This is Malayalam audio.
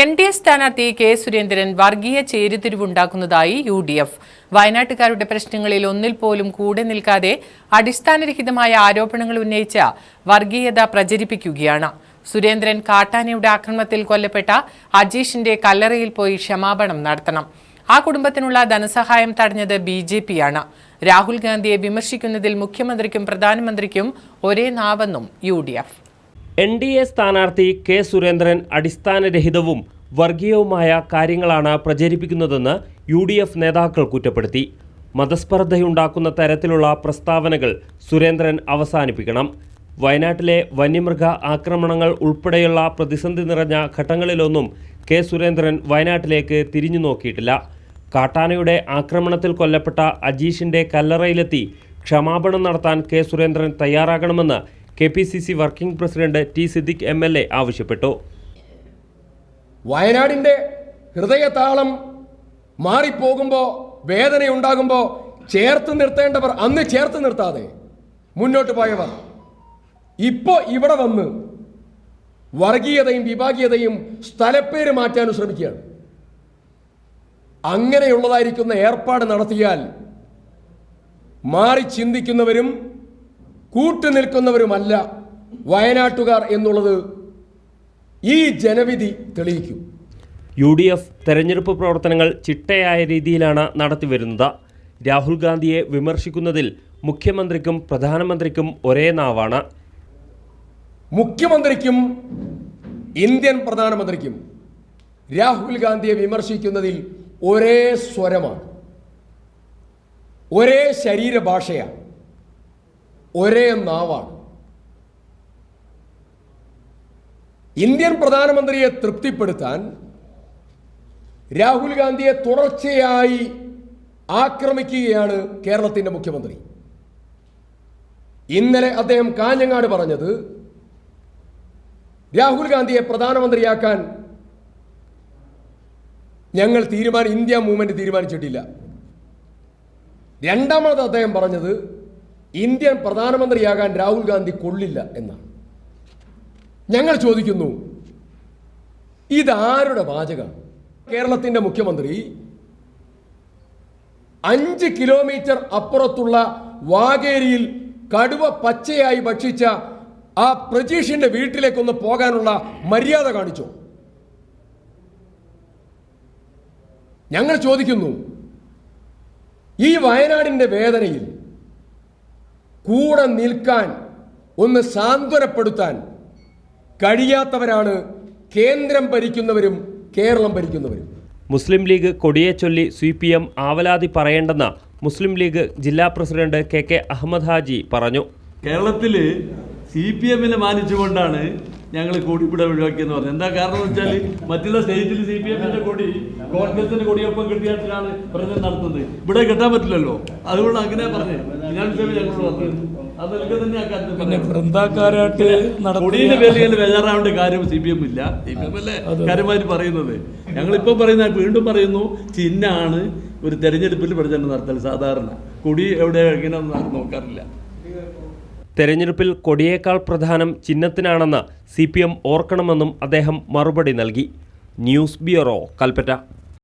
എൻ ഡി എ സ്ഥാനാർത്ഥി കെ സുരേന്ദ്രൻ വർഗീയ ചേരിതിരിവുണ്ടാക്കുന്നതായി യു ഡി എഫ്. വയനാട്ടുകാരുടെ പ്രശ്നങ്ങളിൽ ഒന്നിൽ പോലും കൂടെ നിൽക്കാതെ അടിസ്ഥാനരഹിതമായ ആരോപണങ്ങൾ ഉന്നയിച്ച വർഗീയത പ്രചരിപ്പിക്കുകയാണ്. സുരേന്ദ്രൻ കാട്ടാനയുടെ ആക്രമണത്തിൽ കൊല്ലപ്പെട്ട അജീഷിന്റെ കല്ലറയിൽ പോയി ക്ഷമാപണം നടത്തണം. ആ കുടുംബത്തിനുള്ള ധനസഹായം തടഞ്ഞത് ബി ജെ പിയാണ്. രാഹുൽ ഗാന്ധിയെ വിമർശിക്കുന്നതിൽ മുഖ്യമന്ത്രിക്കും പ്രധാനമന്ത്രിക്കും ഒരേ നാവെന്നും U D F. N D A സ്ഥാനാർത്ഥി കെ സുരേന്ദ്രൻ അടിസ്ഥാനരഹിതവും വർഗീയവുമായ കാര്യങ്ങളാണ് പ്രചരിപ്പിക്കുന്നതെന്ന് യു ഡി എഫ് നേതാക്കൾ കുറ്റപ്പെടുത്തി. മതസ്പർദ്ധയുണ്ടാക്കുന്ന തരത്തിലുള്ള പ്രസ്താവനകൾ സുരേന്ദ്രൻ അവസാനിപ്പിക്കണം. വയനാട്ടിലെ വന്യമൃഗ ആക്രമണങ്ങൾ ഉൾപ്പെടെയുള്ള പ്രതിസന്ധി നിറഞ്ഞ ഘട്ടങ്ങളിലൊന്നും കെ സുരേന്ദ്രൻ വയനാട്ടിലേക്ക് തിരിഞ്ഞു നോക്കിയിട്ടില്ല. കാട്ടാനയുടെ ആക്രമണത്തിൽ കൊല്ലപ്പെട്ട അജീഷിന്റെ കല്ലറയിലെത്തി ക്ഷമാപണം നടത്താൻ കെ സുരേന്ദ്രൻ തയ്യാറാകണമെന്ന് K P C C working president T Siddique M L A ആവശ്യപ്പെട്ടു. വയനാടിന്റെ ഹൃദയതാളം മാറിപ്പോകുമ്പോൾ വേദനയുണ്ടാകുമ്പോൾ ചേർത്ത് നിർത്തേണ്ടവർ അന്ന് ചേർത്ത് നിർത്താതെ മുന്നോട്ട് പോയവർ. ഇപ്പോൾ ഇവിടെ വന്ന് വർഗീയതയും വിഭാഗീയതയും സ്ഥലപ്പേര് മാറ്റാനും ശ്രമിക്കുകയാണ്. അങ്ങനെയുള്ളതായിരിക്കുന്ന ഏർപ്പാട് നടത്തിയാൽ മാറി ചിന്തിക്കുന്നവരും കൂട്ടുനിൽക്കുന്നവരുമല്ല വയനാട്ടുകാർ എന്നുള്ളത് ഈ ജനവിധി തെളിയിക്കും. യു ഡി എഫ് തെരഞ്ഞെടുപ്പ് പ്രവർത്തനങ്ങൾ ചിട്ടയായ രീതിയിലാണ് നടത്തിവരുന്നത്. രാഹുൽ ഗാന്ധിയെ വിമർശിക്കുന്നതിൽ മുഖ്യമന്ത്രിക്കും പ്രധാനമന്ത്രിക്കും ഒരേ നാവാണ്. മുഖ്യമന്ത്രിക്കും ഇന്ത്യൻ പ്രധാനമന്ത്രിക്കും രാഹുൽ ഗാന്ധിയെ വിമർശിക്കുന്നതിൽ ഒരേ സ്വരമാണ്. ഒരേ ശരീരഭാഷയാണ്. ഒരേ നാവാണ്. ഇന്ത്യൻ പ്രധാനമന്ത്രിയെ തൃപ്തിപ്പെടുത്താൻ രാഹുൽ ഗാന്ധിയെ തുടർച്ചയായി ആക്രമിക്കുകയാണ് കേരളത്തിന്റെ മുഖ്യമന്ത്രി. ഇന്നലെ അദ്ദേഹം കാഞ്ഞങ്ങാട് പറഞ്ഞത് രാഹുൽ ഗാന്ധിയെ പ്രധാനമന്ത്രിയാക്കാൻ ഞങ്ങൾ തീരുമാനം ഇന്ത്യ മൂവ്മെന്റ് തീരുമാനിച്ചിട്ടില്ല. രണ്ടാമത് അദ്ദേഹം പറഞ്ഞത് ഇന്ത്യൻ പ്രധാനമന്ത്രിയാകാൻ രാഹുൽ ഗാന്ധി കൊള്ളില്ല എന്നാണ്. ഞങ്ങൾ ചോദിക്കുന്നു ഇതാരുടെ വാചകം? കേരളത്തിന്റെ മുഖ്യമന്ത്രി അഞ്ച് കിലോമീറ്റർ അപ്പുറത്തുള്ള വാഗേരിയിൽ കടുവ പച്ചയായി ഭക്ഷിച്ച ആ പ്രജീഷിന്റെ വീട്ടിലേക്കൊന്ന് പോകാനുള്ള മര്യാദ കാണിച്ചു? ഞങ്ങൾ ചോദിക്കുന്നു ഈ വയനാടിന്റെ വേദനയിൽ കൂടെ നിൽക്കാൻ ഒന്ന് സാന്ത്വനപ്പെടുത്താൻ കഴിയാത്തവരാണ് കേന്ദ്രം ഭരിക്കുന്നവരും കേരളം ഭരിക്കുന്നവരും. മുസ്ലിം ലീഗ് കൊടിയെ ചൊല്ലി സി പി എം ആവലാതി പറയേണ്ടെന്ന് മുസ്ലിം ലീഗ് ജില്ലാ president K K Ahammed Haji പറഞ്ഞു. കേരളത്തിൽ സി പി എമ്മിനെ മാനിച്ചുകൊണ്ടാണ് ഞങ്ങൾ കൂടിപ്പിട ഒഴിവാക്കിയെന്ന് പറഞ്ഞു. എന്താ കാരണം എന്ന് വെച്ചാൽ മറ്റുള്ള സ്റ്റേറ്റിൽ സി പി എമ്മിന്റെ കൊടി കോൺഗ്രസിന്റെ കൊടിയൊപ്പം കിട്ടിയാണ് പ്രചരണം നടത്തുന്നത്. ഇവിടെ കിട്ടാൻ പറ്റില്ലല്ലോ. അതുകൊണ്ട് അങ്ങനെ പറഞ്ഞു. പറഞ്ഞത് പിന്നെ. വൃന്ദാക്കാരായിട്ട് കൊടിയുടെ പേരിൽ ബേജാറാവേണ്ട കാര്യം സി പി എം ഇല്ല. സി പി എം അല്ലേ? കാര്യമായിട്ട് പറയുന്നത്. ഞങ്ങളിപ്പം പറയുന്ന വീണ്ടും പറയുന്നു ചിഹ്നാണ് ഒരു തെരഞ്ഞെടുപ്പിൽ പ്രചരണം നടത്തൽ സാധാരണ. കൊടി എവിടെ ഇങ്ങനെ നോക്കാറില്ല. തെരഞ്ഞെടുപ്പിൽ കൊടിയേക്കാൾ പ്രധാനം ചിഹ്നത്തിനാണെന്ന് സി പി എം ഓർക്കണമെന്നും അദ്ദേഹം മറുപടി നൽകി. News bureau Kalpetta.